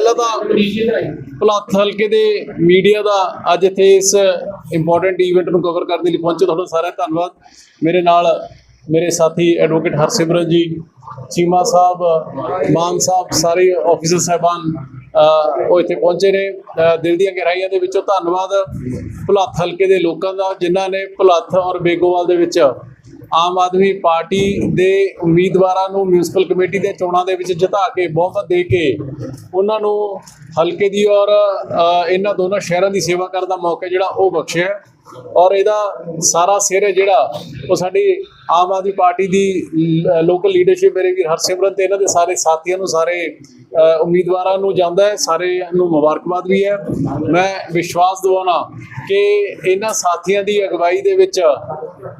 ਪਹਿਲਾਂ ਤਾਂ ਭਲੱਥ ਹਲਕੇ ਦੇ ਮੀਡੀਆ ਦਾ ਅੱਜ ਇੱਥੇ ਇਸ ਇੰਪੋਰਟੈਂਟ ਈਵੈਂਟ ਨੂੰ ਕਵਰ ਕਰਨ ਦੇ ਲਈ ਪਹੁੰਚੇ, ਤੁਹਾਡਾ ਸਾਰਿਆਂ ਧੰਨਵਾਦ। ਮੇਰੇ ਨਾਲ ਮੇਰੇ ਸਾਥੀ ਐਡਵੋਕੇਟ ਹਰਸਿਮਰਨ ਜੀ, ਚੀਮਾ ਸਾਹਿਬ, ਮਾਨ ਸਾਹਿਬ, ਸਾਰੇ ਆਫੀਸਰ ਸਾਹਿਬਾਨ ਉਹ ਇੱਥੇ ਪਹੁੰਚੇ ਨੇ। ਦਿਲ ਦੀਆਂ ਗਹਿਰਾਈਆਂ ਦੇ ਵਿੱਚੋਂ ਧੰਨਵਾਦ। ਭਲੱਥ ਹਲਕੇ ਦੇ ਲੋਕਾਂ ਦਾ, ਜਿਨ੍ਹਾਂ ਨੇ ਭਲੱਥ ਔਰ ਬੇਗੋਵਾਲ ਦੇ ਵਿੱਚ ਆਮ ਆਦਮੀ ਪਾਰਟੀ ਦੇ ਉਮੀਦਵਾਰਾਂ ਨੂੰ ਮਿਊਨਿਸਪਲ ਕਮੇਟੀ ਦੇ ਚੋਣਾਂ ਦੇ ਵਿੱਚ ਜਿਤਾ ਕੇ, ਬਹੁਮਤ ਦੇ ਕੇ ਉਹਨਾਂ ਨੂੰ ਹਲਕੇ ਦੀ ਔਰ ਇਹਨਾਂ ਦੋਨਾਂ ਸ਼ਹਿਰਾਂ ਦੀ ਸੇਵਾ ਕਰਨ ਦਾ ਮੌਕਾ ਜਿਹੜਾ ਉਹ ਬਖਸ਼ਿਆ ਔਰ ਇਹਦਾ ਸਾਰਾ ਸਿਰ ਹੈ ਜਿਹੜਾ ਉਹ ਸਾਡੀ ਆਮ ਆਦਮੀ ਪਾਰਟੀ ਦੀ ਲੋਕਲ ਲੀਡਰਸ਼ਿਪ ਮੇਰੇ ਵੀਰ ਹਰਸਿਮਰਨ ਤੇ ਇਹਨਾਂ ਦੇ ਸਾਰੇ ਸਾਥੀਆਂ ਨੂੰ, ਸਾਰੇ ਉਮੀਦਵਾਰਾਂ ਨੂੰ ਜਾਂਦਾ ਹੈ ਸਾਰੇ ਨੂੰ ਮੁਬਾਰਕਬਾਦ ਵੀ ਹੈ। ਮੈਂ ਵਿਸ਼ਵਾਸ ਦਿਵਾਉਣਾ ਕਿ ਇਹਨਾਂ ਸਾਥੀਆਂ ਦੀ ਅਗਵਾਈ ਦੇ ਵਿੱਚ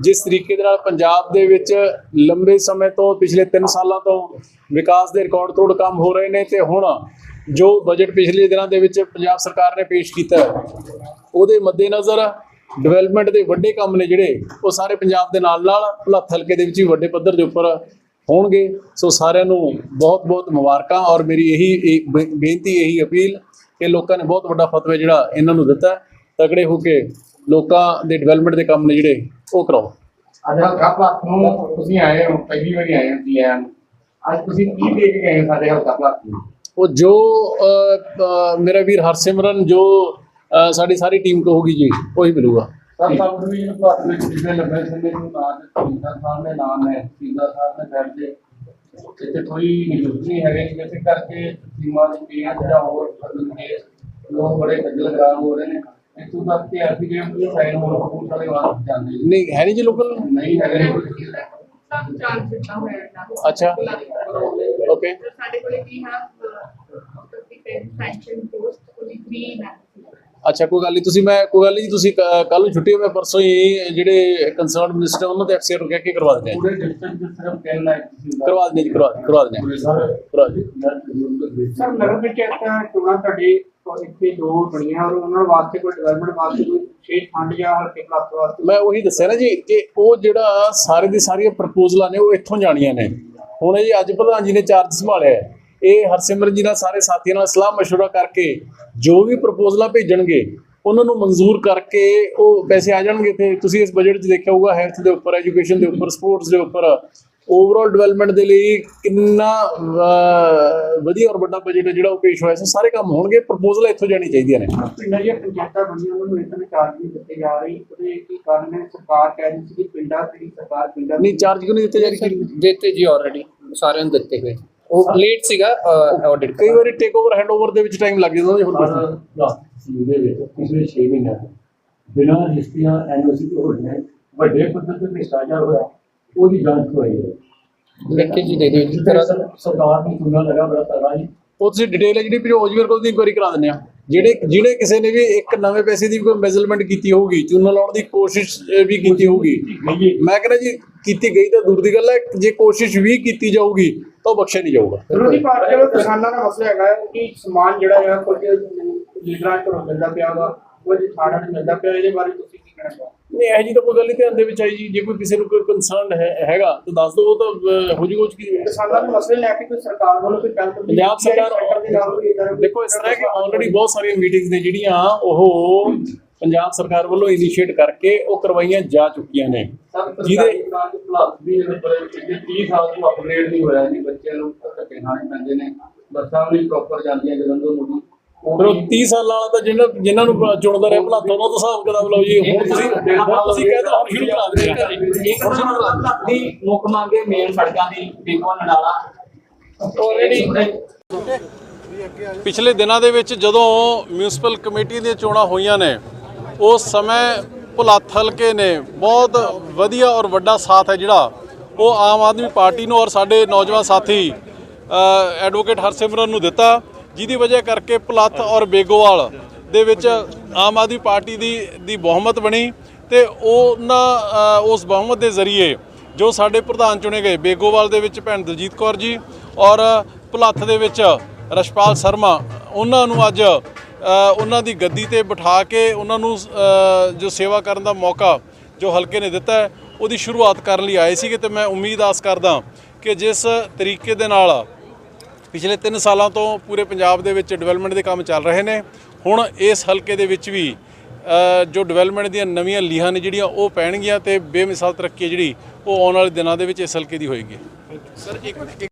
ਜਿਸ ਤਰੀਕੇ ਦੇ ਨਾਲ ਪੰਜਾਬ ਦੇ ਵਿੱਚ ਲੰਬੇ ਸਮੇਂ ਤੋਂ, ਪਿਛਲੇ 3 ਸਾਲਾਂ ਤੋਂ ਵਿਕਾਸ ਦੇ ਰਿਕਾਰਡ ਤੋੜ ਕੰਮ ਹੋ ਰਹੇ ਨੇ ਤੇ ਹੁਣ ਜੋ ਬਜਟ ਪਿਛਲੇ ਦਿਨਾਂ ਦੇ ਵਿੱਚ ਪੰਜਾਬ ਸਰਕਾਰ ਨੇ ਪੇਸ਼ ਕੀਤਾ ਉਹਦੇ ਮੱਦੇਨਜ਼ਰ ਡਿਵੈਲਪਮੈਂਟ ਦੇ ਵੱਡੇ ਕੰਮ ਨੇ ਜਿਹੜੇ, ਉਹ ਸਾਰੇ ਪੰਜਾਬ ਦੇ ਨਾਲ ਨਾਲ ਭਲੱਥ ਹਲਕੇ ਦੇ ਵਿੱਚ ਵੀ ਵੱਡੇ ਪੱਧਰ ਦੇ ਉੱਪਰ ਹੋਣਗੇ ਸੋ ਸਾਰਿਆਂ ਨੂੰ ਬਹੁਤ ਬਹੁਤ ਮੁਬਾਰਕਾਂ ਔਰ ਮੇਰੀ ਇਹੀ ਬੇਨਤੀ, ਇਹੀ ਅਪੀਲ ਕਿ ਲੋਕਾਂ ਨੇ ਬਹੁਤ ਵੱਡਾ ਫਤਵਾ ਜਿਹੜਾ ਇਹਨਾਂ ਨੂੰ ਦਿੱਤਾ ਹੈ। ਤਗੜੇ ਹੋ ਕੇ ਲੋਕਾਂ ਦੇ ਡਿਵੈਲਪਮੈਂਟ ਦੇ ਕੰਮ ਨੇ ਜਿਹੜੇ ਉਹ ਕਰਾਓ ਅੱਜ ਹਲਕਾ ਨੂੰ ਤੁਸੀਂ ਆਏ ਹੋ ਪਹਿਲੀ ਵਾਰੀ ਆਏ ਹੋ ਪੀਐਮ ਅੱਜ ਤੁਸੀਂ ਕੀ ਦੇ ਕੇ ਗਏ ਹੋ ਸਾਡੇ ਹਲਕਾ ਭਲਾਕ ਨੂੰ ਉਹ ਜੋ ਅ, ਅ, ਮੇਰਾ ਵੀਰ ਹਰਸਿਮਰਨ ਜੋ ਅ, ਸਾਡੀ ਸਾਰੀ ਟੀਮ ਕਹੂਗੀ ਜੀ ਉਹੀ ਮਿਲੂਗਾ ਸਰ ਸਭ ਨੂੰ ਵੀ ਭਾਰਤ ਵਿੱਚ ਜਿਹੜੇ ਲੰਬੇ ਸਮੇਂ ਤੋਂ ਨਾਮ ਸਿੰਦਾ ਸਾਹਿਬ ਦੇ ਨਾਮ ਹੈ ਸਿੰਦਾ ਸਾਹਿਬ ਦੇ ਘਰ ਦੇ ਇੱਥੇ ਕੋਈ ਨਿਯੁਕਤ ਨਹੀਂ ਹੈਗੇ ਜਿਸ ਕਰਕੇ ਸੀਮਾ ਦੀ ਪੀਐਮ ਜਾਂ ਹੋਰ ਬਦਲ ਕੇ ਲੋਕ ਬੜੇ ਖੱਜਲ ਖਰਾਬ ਹੋ ਰਹੇ ਨੇ ਇੱਥੋਂ ਤੱਕ ਕਿ ਐਫੀਡੇਵਿਟ ਵੀ ਸਾਈਨ ਹੋਣ ਕੋਲ ਸਾਰੇ ਵਾਸਤੇ ਜਾਂਦੇ ਨੇ। ਨਹੀਂ ਹੈ ਨਹੀਂ ਜੀ ਲੋਕਲ ਨਹੀਂ ਹੈਗੇ ਸਭ ਚਾਂਸ ਦਿੱਤਾ ਹੋਇਆ ਹੈ ਅੱਛਾ। ਓਕੇ ਸਾਡੇ ਕੋਲੇ ਵੀ ਹੈ ਸੈਂਕਸ਼ਨ ਪੋਸਟ ਕੋਲੀ 3 ਹੈ। ਅੱਛਾ ਕੋਈ ਗੱਲ ਨਹੀਂ ਤੁਸੀਂ ਮੈਂ ਕੋਈ ਗੱਲ ਨਹੀਂ ਜੀ, ਤੁਸੀਂ ਕੱਲ ਨੂੰ ਛੁੱਟੀ ਹੋਵੇ ਪਰਸੋਂ ਹੀ ਜਿਹੜੇ ਕੰਸਰਨਡ ਮਿਨਿਸਟਰ ਉਹਨਾਂ ਦੇ ਅਫਸਰ ਨੂੰ ਕਹਿ ਕੇ ਕਰਵਾ ਦਿੰਦੇ ਆ? ਪੂਰੇ ਡਿਸਟ੍ਰਿਕਟ ਵਿੱਚ ਸਿਰਫ 10 ਲੱਖ ਸੀ ਕਰਵਾ ਦਿੰਦੇ ਜੀ ਕਰਵਾ ਕਰਵਾ ਦਿੰਦੇ ਆ। ਕਰਵਾ ਦਿੰਦੇ ਸਰ ਨਗਰ ਪੰਚਾਇਤਾਂ ਚੋਣਾਂ ਤੁਹਾਡੇ ਇੱਥੇ ਦੋ ਬਣੀਆਂ ਔਰ ਉਹਨਾਂ ਵਾਸਤੇ ਕੋਈ ਡਿਵੈਲਪਮੈਂਟ ਵਾਸਤੇ ਕੋਈ ਵਿਸ਼ੇਸ਼ ਫੰਡ ਜਾਂ ਹਲਕੇ ਕਲੱਬ ਵਾਸਤੇ ਮੈਂ ਉਹੀ ਦੱਸਿਆ ਨਾ ਜੀ ਕਿ ਉਹ ਜਿਹੜਾ ਸਾਰੇ ਦੀ ਸਾਰੀਆਂ ਪ੍ਰਪੋਜ਼ਲਾਂ ਨੇ ਉਹ ਇੱਥੋਂ ਜਾਣੀਆਂ ਨੇ ਹੁਣ ਇਹ ਜੀ ਅੱਜ ਪ੍ਰਧਾਨ ਜੀ ਨੇ ਚਾਰਜ ਸੰਭਾਲਿਆ ਹੈ। ਇਹ ਹਰਸਿਮਰਨ ਜੀ ਨਾਲ ਸਾਰੇ ਸਾਥੀਆਂ ਨਾਲ ਸਲਾਹ مشورہ ਕਰਕੇ ਜੋ ਵੀ ਪ੍ਰਪੋਜ਼ਲਾਂ ਭੇਜਣਗੇ ਉਹਨਾਂ ਨੂੰ ਮਨਜ਼ੂਰ ਕਰਕੇ ਉਹ ਪੈਸੇ ਆ ਜਾਣਗੇ ਤੇ ਤੁਸੀਂ ਇਸ ਬਜਟ 'ਚ ਦੇਖਿਆ ਹੋਊਗਾ ਹੈਲਥ ਦੇ ਉੱਪਰ ਐਜੂਕੇਸ਼ਨ ਦੇ ਉੱਪਰ ਸਪੋਰਟਸ ਦੇ ਉੱਪਰ ਓਵਰਆਲ ਡਿਵੈਲਪਮੈਂਟ ਦੇ ਲਈ ਕਿੰਨਾ ਵਧੀਆ ਔਰ ਵੱਡਾ ਬਜਟ ਹੈ ਜਿਹੜਾ ਉਹ ਪੇਸ਼ ਹੋਇਆ ਸੀ। ਸਾਰੇ ਕੰਮ ਹੋਣਗੇ ਪ੍ਰਪੋਜ਼ਲਾਂ ਇੱਥੋਂ ਜਾਣੀ ਚਾਹੀਦੀਆਂ ਨੇ। ਪਿੰਡਾਂ ਦੀਆਂ ਪੰਚਾਇਤਾਂ ਬਣੀਆਂ ਉਹਨਾਂ ਨੂੰ ਇਤਨੇ ਚਾਰਜ ਨਹੀਂ ਦਿੱਤੇ ਜਾ ਰਹੀ। ਉਹਦੇ ਕੀ ਕਾਰਨ ਹੈ? ਸਰਕਾਰ ਕਹਿ ਰਹੀ ਸੀ ਕਿ ਪਿੰਡਾਂ ਦੀ ਸਰਕਾਰ ਪਿੰਡਾਂ ਨਹੀਂ ਚਾਰਜ ਕਿਉਂ ਨਹੀਂ ਦਿੱਤੇ ਜਾ ਰਹੇ? ਦਿੱਤੇ ਜੀ ਆਲਰੇਡੀ ਸਾਰਿਆਂ ਨੂੰ ਦਿੱਤੇ ਹੋਏ। ਉਹ ਲੇਟ ਸੀਗਾ ਆਡਿਟ ਕਈ ਵਾਰੀ ਟੇਕ ਓਵਰ ਹੈਂਡਓਵਰ ਦੇ ਵਿੱਚ ਟਾਈਮ ਲੱਗ ਜਾਂਦਾ ਜੀ। ਲਾਸਟ ਦੇ ਵਿੱਚ ਪਿਛਲੇ 6 ਮਹੀਨਿਆਂ ਤੋਂ। ਬਿਨਾਂ ਰਜਿਸਟਰੀਆਂ ਐਨਓਸੀ ਤੋਂ ਹੋਈਆਂ ਵੱਡੇ ਪੱਧਰ ਤੇ ਭ੍ਰਿਸ਼ਟਾਚਾਰ ਹੋਇਆ। ਉਹਦੀ ਜਾਂਚ ਹੋਈ ਹੈ ਲਿਖੇ ਜੀ ਦੇ ਦਿਓ ਜਿਸ ਤਰ੍ਹਾਂ ਦਾ ਸਰਕਾਰ ਨੂੰ ਚੁਣਨਾ ਲਗਾ ਬੜਾ ਤਗੜਾ ਜੀ ਉਹ ਤੁਸੀਂ ਡਿਟੇਲ ਹੈ ਜਿਹੜੀ ਭਜੋ ਜੀ ਮੇਰੇ ਕੋਲ ਦੀ ਇਨਕੁਆਇਰੀ ਕਰਾ ਦਿੰਦੇ ਆ। ਜਿਹੜੇ ਜਿਹੜੇ ਕਿਸੇ ਨੇ ਵੀ ਇੱਕ ਨਵੇਂ ਪੈਸੇ ਦੀ ਕੋਈ ਮੈਜ਼ਰਮੈਂਟ ਕੀਤੀ ਹੋਊਗੀ ਚੂਨਾ ਲਾਉਣ ਦੀ ਕੋਸ਼ਿਸ਼ ਵੀ ਕੀਤੀ ਹੋਊਗੀ। ਮੈਂ ਕਹਿੰਦਾ ਜੀ ਕੀਤੀ ਗਈ ਤਾਂ ਦੂਰ ਦੀ ਗੱਲ ਹੈ ਜੇ ਕੋਸ਼ਿਸ਼ ਵੀ ਕੀਤੀ ਜਾਊਗੀ ਤਾਂ ਬਖਸ਼ਿਆ ਨਹੀਂ ਜਾਊਗਾ। ਵਿਰੋਧੀ ਪਾਰਟੀ ਦਾ ਕਿਸਾਨਾਂ ਦਾ ਮਸਲਾ ਹੈਗਾ ਕਿ ਸਮਾਨ ਜਿਹੜਾ ਹੈ ਕੁਝ ਲੀਡਰਾਂ ਕੋਲੋਂ ਮਿਲਦਾ ਪਿਆ ਵਾ ਕੁਝ ਥਾੜਾਂ ਨੂੰ ਮਿਲਦਾ ਪਿਆ ਇਹਦੇ ਬਾਰੇ ਤੁਸੀਂ ਕੀ ਕਹਿਣਾ ਚਾਹੋਗੇ? ਨਹੀਂ ਇਹ ਜੀ ਤਾਂ ਕੋਈ ਗੱਲ ਨਹੀਂ ਧਿਆਨ ਦੇ ਵਿੱਚ ਆਈ ਜੀ। ਜੇ ਕੋਈ ਕਿਸੇ ਨੂੰ ਕੋਈ ਕੰਸਰਨ ਹੈ ਹੈਗਾ ਤਾਂ ਦੱਸ ਦਿਓ ਉਹ ਤਾਂ ਹੋ ਉਹ 'ਚ ਕੀ ਕਿਸਾਨਾਂ ਦੇ ਮਸਲੇ ਲੈ ਕੇ ਕੋਈ ਸਰਕਾਰ ਵੱਲੋਂ ਕੋਈ ਕਦਮੀ ਪੰਜਾਬ? ਸਰਕਾਰ ਦੇਖੋ ਇਸ ਤਰ੍ਹਾਂ ਕਿ ਆਲਰੇਡੀ ਬਹੁਤ ਸਾਰੀਆਂ ਮੀਟਿੰਗਸ ਨੇ ਜਿਹੜੀਆਂ ਉਹ ਪੰਜਾਬ ਸਰਕਾਰ ਵੱਲੋਂ ਇਨੀਸ਼ੀਏਟ ਕਰਕੇ ਉਹ ਕਰਵਾਈਆਂ ਜਾ ਚੁੱਕੀਆਂ ਨੇ। ਜਿਹਦੇ ਪਲੱਸ ਵੀ ਜਿਹੜੇ 30 ਸਾਲ ਤੋਂ ਅਪਗ੍ਰੇਡ ਨਹੀਂ ਹੋਇਆ ਜੀ ਬੱਚਿਆਂ ਨੂੰ ਧੱਕੇ ਖਾਣੇ ਪੈਂਦੇ ਨੇ ਬੱਸਾਂ ਵੀ ਪ੍ਰੋਪਰ ਜਾਂਦੀਆਂ ਜਲੰਧਰ ਨੂੰ। ਫਿਰ ਉਹ 30 ਸਾਲਾਂ ਵਾਲਾ ਤਾਂ ਜਿਹਨਾਂ ਜਿਨ੍ਹਾਂ ਨੂੰ ਚੁਣਦਾ ਰਿਹਾ ਭਲਾ ਤੋਂ ਹਿਸਾਬ ਕਿਤਾਬ ਲਓ ਜੀ। ਹੁਣ ਤੁਸੀਂ ਹੁਣ ਤੁਸੀਂ ਕਹਿੰਦੇ ਹੁਣ ਸ਼ੁਰੂ ਕਰਾ ਦਿੰਦੇ ਇੱਕ ਹੋਰ ਦੀ ਮੁੱਖ ਮੰਗੇ ਮੇਨ ਸੜਕਾਂ ਦੀ ਦੇਖੋ ਨਡਾਲਾ। ਪਿਛਲੇ ਦਿਨਾਂ ਦੇ ਵਿੱਚ ਜਦੋਂ ਮਿਊਨਿਸਪਲ ਕਮੇਟੀ ਦੀਆਂ ਚੋਣਾਂ ਹੋਈਆਂ ਨੇ ਉਸ ਸਮੇਂ ਭੁਲੱਥ ਹਲਕੇ ਨੇ। ਬਹੁਤ ਵਧੀਆ ਔਰ ਵੱਡਾ ਸਾਥ ਹੈ ਜਿਹੜਾ। ਉਹ ਆਮ ਆਦਮੀ ਪਾਰਟੀ ਨੂੰ ਔਰ ਸਾਡੇ ਨੌਜਵਾਨ ਸਾਥੀ ਐਡਵੋਕੇਟ ਹਰਸਿਮਰਨ ਨੂੰ ਦਿੱਤਾ। ਜਿਹਦੀ ਵਜ੍ਹਾ ਕਰਕੇ ਭੁਲੱਥ ਔਰ ਬੇਗੋਵਾਲ ਦੇ ਵਿੱਚ ਆਮ ਆਦਮੀ ਪਾਰਟੀ ਦੀ ਦੀ ਬਹੁਮਤ ਬਣੀ ਤੇ ਉਹਨਾਂ ਉਸ ਬਹੁਮਤ ਦੇ ਜ਼ਰੀਏ ਜੋ ਸਾਡੇ ਪ੍ਰਧਾਨ ਚੁਣੇ ਗਏ, ਬੇਗੋਵਾਲ ਦੇ ਵਿੱਚ ਭੈਣ ਦਲਜੀਤ ਕੌਰ ਜੀ ਔਰ ਭੁਲੱਥ ਦੇ ਵਿੱਚ ਰਸ਼ਪਾਲ ਸ਼ਰਮਾ, ਉਹਨਾਂ ਨੂੰ ਅੱਜ ਉਹਨਾਂ ਦੀ ਗੱਦੀ ਤੇ ਬਿਠਾ ਕੇ ਉਹਨਾਂ ਨੂੰ ਜੋ ਸੇਵਾ ਕਰਨ ਦਾ ਮੌਕਾ ਜੋ ਹਲਕੇ ਨੇ ਦਿੱਤਾ ਉਹਦੀ ਸ਼ੁਰੂਆਤ ਕਰਨ ਲਈ ਆਏ ਸੀਗੇ ਤੇ ਮੈਂ ਉਮੀਦ ਆਸ ਕਰਦਾ ਕਿ ਜਿਸ ਤਰੀਕੇ ਦੇ ਨਾਲ ਪਿਛਲੇ 3 ਸਾਲਾਂ ਤੋਂ ਪੂਰੇ ਪੰਜਾਬ ਦੇ ਵਿੱਚ ਡਿਵੈਲਪਮੈਂਟ ਦੇ ਕੰਮ ਚੱਲ ਰਹੇ ਨੇ। ਹੁਣ ਇਸ ਹਲਕੇ ਦੇ ਵਿੱਚ ਵੀ ਜੋ ਡਿਵੈਲਪਮੈਂਟ ਦੀਆਂ ਨਵੀਆਂ ਲੀਹਾਂ ਨੇ ਜਿਹੜੀਆਂ ਉਹ ਪੈਣਗੀਆਂ ਤੇ ਬੇਮਿਸਾਲ ਤਰੱਕੀ ਹੈ ਜਿਹੜੀ ਉਹ ਆਉਣ ਵਾਲੇ ਦਿਨਾਂ ਦੇ ਵਿੱਚ ਇਸ ਹਲਕੇ ਦੀ ਹੋਏਗੀ। ਸਰ ਇੱਕ